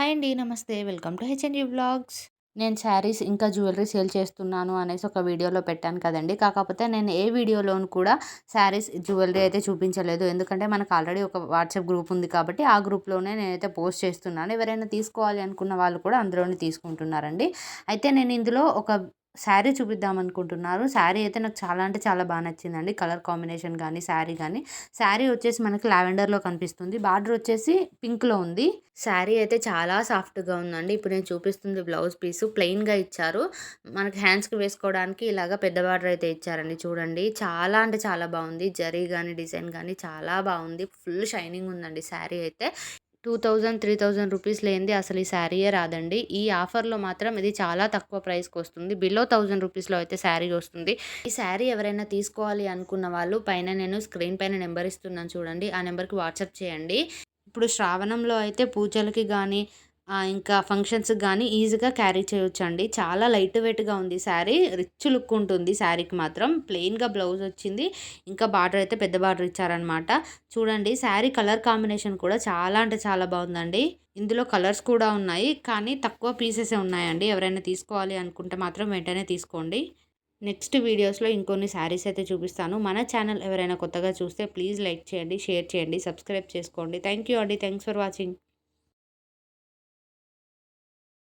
Hi అండి నమస్తే. Welcome to HNG blogs. నేను శారీస్ ఇంకా జ్యువెలరీ సేల్ చేస్తున్నాను అనేసి ఒక వీడియోలో పెట్టాను కదండి. కాకపోతే నేను ఏ వీడియోలోను కూడా శారీస్ జ్యువెలరీ అయితే చూపించలేదు. ఎందుకంటే మనకు ఆల్రెడీ ఒక వాట్సాప్ గ్రూప్ ఉంది కాబట్టి ఆ గ్రూప్లోనే నేనైతే పోస్ట్ చేస్తున్నాను. ఎవరైనా తీసుకోవాలి అనుకున్న వాళ్ళు కూడా అందులోనే తీసుకుంటున్నారండి. అయితే నేను ఇందులో ఒక శారీ చూపిద్దాం అనుకుంటున్నారు. శారీ అయితే నాకు చాలా అంటే చాలా బాగా నచ్చిందండి. కలర్ కాంబినేషన్ కానీ శారీ కానీ శారీ వచ్చేసి మనకి లావెండర్లో కనిపిస్తుంది. బార్డర్ వచ్చేసి పింక్లో ఉంది. శారీ అయితే చాలా సాఫ్ట్గా ఉందండి. ఇప్పుడు నేను చూపిస్తుంది బ్లౌజ్ పీసు. ప్లెయిన్గా ఇచ్చారు. మనకి హ్యాండ్స్కి వేసుకోవడానికి ఇలాగ పెద్ద బార్డర్ అయితే ఇచ్చారండి. చూడండి. చాలా అంటే చాలా బాగుంది. జరీ కానీ డిజైన్ కానీ చాలా బాగుంది. ఫుల్ షైనింగ్ ఉందండి శారీ అయితే. Two thousand three thousand rupees లేనిది అసలు ఈ శారీయే రాదండి. ఈ ఆఫర్లో మాత్రం ఇది చాలా తక్కువ ప్రైస్కి వస్తుంది. బిలో థౌజండ్ రూపీస్లో అయితే శారీ వస్తుంది. ఈ శారీ ఎవరైనా తీసుకోవాలి అనుకున్న వాళ్ళు పైన నేను స్క్రీన్ పైన నెంబర్ ఇస్తున్నాను చూడండి. ఆ నెంబర్కి వాట్సాప్ చేయండి. ఇప్పుడు శ్రావణంలో అయితే పూజలకి కానీ ఇంకా ఫంక్షన్స్కి కానీ ఈజీగా క్యారీ చేయొచ్చు అండి చాలా లైట్ వెయిట్గా ఉంది శారీ రిచ్ లుక్ ఉంటుంది శారీకి మాత్రం. ప్లెయిన్గా బ్లౌజ్ వచ్చింది. ఇంకా బార్డర్ అయితే పెద్ద బార్డర్ ఇచ్చారనమాట చూడండి శారీ కలర్ కాంబినేషన్ కూడా చాలా అంటే చాలా బాగుందండి. ఇందులో కలర్స్ కూడా ఉన్నాయి. కానీ తక్కువ పీసెసే ఉన్నాయండి. ఎవరైనా తీసుకోవాలి అనుకుంటే మాత్రం వెంటనే తీసుకోండి. నెక్స్ట్ వీడియోస్లో ఇంకొన్ని శారీస్ అయితే చూపిస్తాను. మన ఛానల్ ఎవరైనా కొత్తగా చూస్తే ప్లీజ్ లైక్ చేయండి షేర్ చేయండి సబ్స్క్రైబ్ చేసుకోండి. థ్యాంక్ యూ అండి. Thanks for watching